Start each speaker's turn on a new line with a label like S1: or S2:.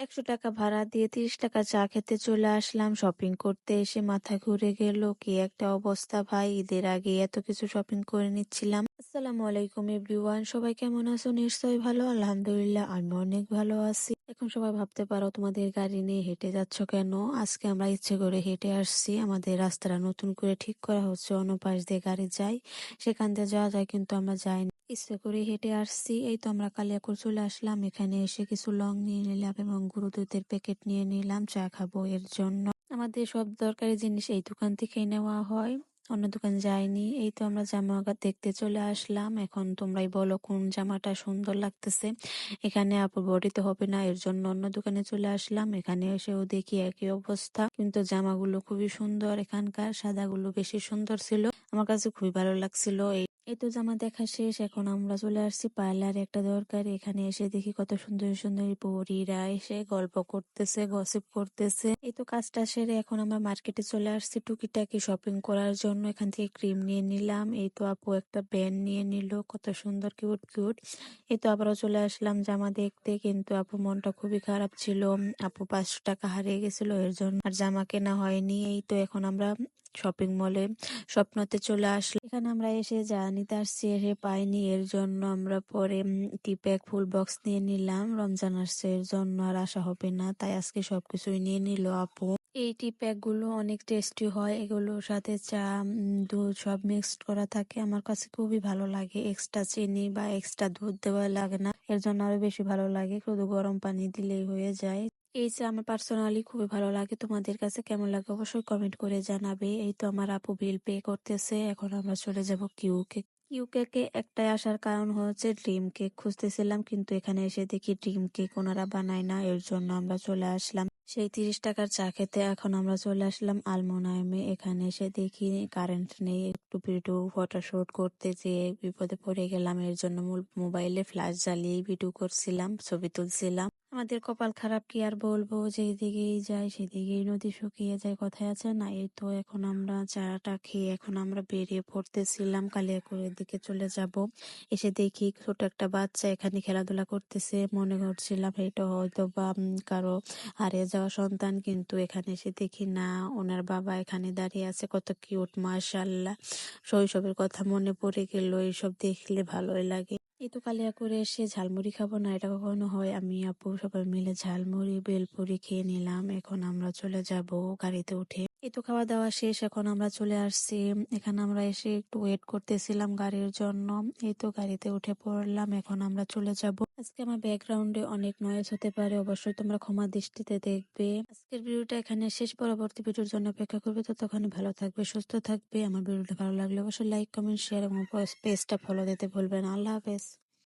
S1: একশো টাকা ভাড়া দিয়ে তিরিশ টাকা চা খেতে চলে আসলাম। শপিং করতে এসে মাথা ঘুরে গেল। কি একটা অবস্থা ভাই, ঈদের আগে এত কিছু শপিং করে নিচ্ছিলাম। আসসালামু আলাইকুম এভরিওয়ান, সবাই কেমন আছো? নিশ্চয়ই ভালো, আলহামদুলিল্লাহ আমি অনেক ভালো আছি। এখন সবাই ভাবতে পারো তোমাদের গাড়ি নিয়ে হেঁটে যাচ্ছ কেন? আজকে আমরা ইচ্ছে করে হেঁটে আসছি। আমাদের রাস্তাটা নতুন করে ঠিক করা হচ্ছে, অন্য পাশ দিয়ে গাড়ি যায়। সেখান দিয়ে যাওয়া যায় কিন্তু আমরা যাইনি ইচ্ছে করে হেঁটে আসছি। এই তো আমরা কালিয়াকুর চলে আসলাম। এখানে এসে কিছু লং নিয়ে নিলাম এবং গুঁড়ো দুধের প্যাকেট নিয়ে নিলাম, চা খাব এর জন্য। আমাদের সব দরকারি জিনিস এই দোকান থেকেই নেওয়া হয়। অন্য দোকান যাইনি। এই তো আমরা জামা দেখতে চলে আসলাম। এখন তোমরাই বলো কোন জামাটা সুন্দর লাগতেছে। এখানে বডিতে হবে না, এর জন্য অন্য দোকানে চলে আসলাম। এখানে এসেও দেখি একই অবস্থা। কিন্তু জামাগুলো খুবই সুন্দর, এখানকার সাদাগুলো বেশি সুন্দর ছিল। আমার কাছে খুবই ভালো লাগছিল। এই তো জামা দেখা শেষ, এখন আমরা চলে আসছি পার্লার একটা দরকার। এখানে এসে দেখি কত সুন্দর সুন্দর পরীরা এসে গল্প করতেছে গসিপ করতেছে। এই তো কাজটা সেরে এখন আমরা মার্কেটে চলে আসছি টুকিটাকি শপিং করার জন্য। এখান থেকে ক্রিম নিয়ে নিলাম। এই তো আপু একটা ব্যান্ড নিয়ে নিল, কত সুন্দর কিউট কিউট এই তো আবারও চলে আসলাম জামা দেখতে, কিন্তু আপু মনটা খুবই খারাপ ছিল। আপু পাঁচশো টাকা হারিয়ে গেছিল, এর জন্য আর জামা কেনা হয়নি। এই তো এখন আমরা শপিং মলে স্বপ্নতে চলে আসলো। এখানে আমরা এসে নিতে আসছি, এসে পাইনি, এর জন্য আমরা পরে টি প্যাক ফুল বক্স নিয়ে নিলাম। রমজান আসছে, এর জন্য আর আসা হবে না, তাই আজকে সবকিছুই নিয়ে নিল আপু। এই টি প্যাকগুলো অনেক টেস্টি হয়, এগুলোর সাথে চা দুধ সব মিক্সড করা থাকে। আমার কাছে খুবই ভালো লাগে এক্সট্রা চিনি বা এক্সট্রা দুধ দেওয়া লাগে না, এর জন্য আরও বেশি ভালো লাগে। শুধু গরম পানি দিলেই হয়ে যায়। এই যে আমার পার্সোনালি খুবই ভালো লাগে। তোমাদের কাছে কেমন লাগে অবশ্যই কমেন্ট করে জানাবে। এই তো আমার আপু বিল পে করতেছে, এখন আমরা চলে যাব কিউ কেক কিউ কেকে একটাই আসার কারণ হচ্ছে ড্রিম কেক খুঁজতেছিলাম, কিন্তু এখানে এসে দেখি ড্রিম কেক ওনারা বানায় না, এর জন্য আমরা চলে আসলাম। সেই তিরিশ টাকার চা খেতে এখন আমরা চলে আসলাম আলমোনায়মে। এখানে এসে দেখি কারেন্ট নেই, একটু ভিডিও ফটোশুট করতে যেয়ে বিপদে পড়ে গেলাম। এর জন্য মোবাইলে ফ্ল্যাশ জ্বালিয়ে ভিডিও করছিলাম, ছবি তুলছিলাম। আমাদের কপাল খারাপ কি আর বলব? যেদিকেই যাই, সেদিকেই নদী শুকিয়ে যায়, কথায় আছে না? এই তো এখন আমরা চাটা খেয়ে এখন আমরা বেরিয়ে পড়তেছিলাম কালিয়াকুরের দিকে চলে যাব। এসে দেখি ছোট একটা বাচ্চা এখানে খেলাধুলা করতেছে। মনে করছিলাম এটা হয়তো বা কারও হারিয়ে যাওয়া সন্তান, কিন্তু এখানে এসে দেখি না, ওনার বাবা এখানে দাঁড়িয়ে আছে। কত কিউট মাশাল্লাহ শৈশবের কথা মনে পড়ে গেল, এইসব দেখলে ভালোই লাগে। এই তো কালিয়া করে এসে ঝালমুড়ি খাব না, এটা কখনো হয়। আমি, আপু সবাই মিলে ঝালমুড়ি, বেলপুরি খেয়ে নিলাম, এখন আমরা চলে যাব গাড়িতে উঠে। এই তো খাওয়া দাওয়া শেষ, এখন আমরা চলে আসছি। এখানে আমরা এসে একটু ওয়েট করতেছিলাম গাড়ির জন্য। এই তো গাড়িতে উঠে পড়লাম, এখন আমরা চলে যাব। আজকে আমার ব্যাকগ্রাউন্ডে অনেক নয়েজ হতে পারে, অবশ্যই তোমরা ক্ষমা দৃষ্টিতে দেখবে। আজকের ভিডিওটা এখানে শেষ, পরবর্তী ভিডিওর জন্য অপেক্ষা করবে। তো তখন ভালো থাকবে, সুস্থ থাকবে। আমার ভিডিওটা ভালো লাগলে অবশ্যই লাইক কমেন্ট শেয়ার এবং পেজটা ফলো দিতে ভুলবেন আল্লাহ হাফেজ।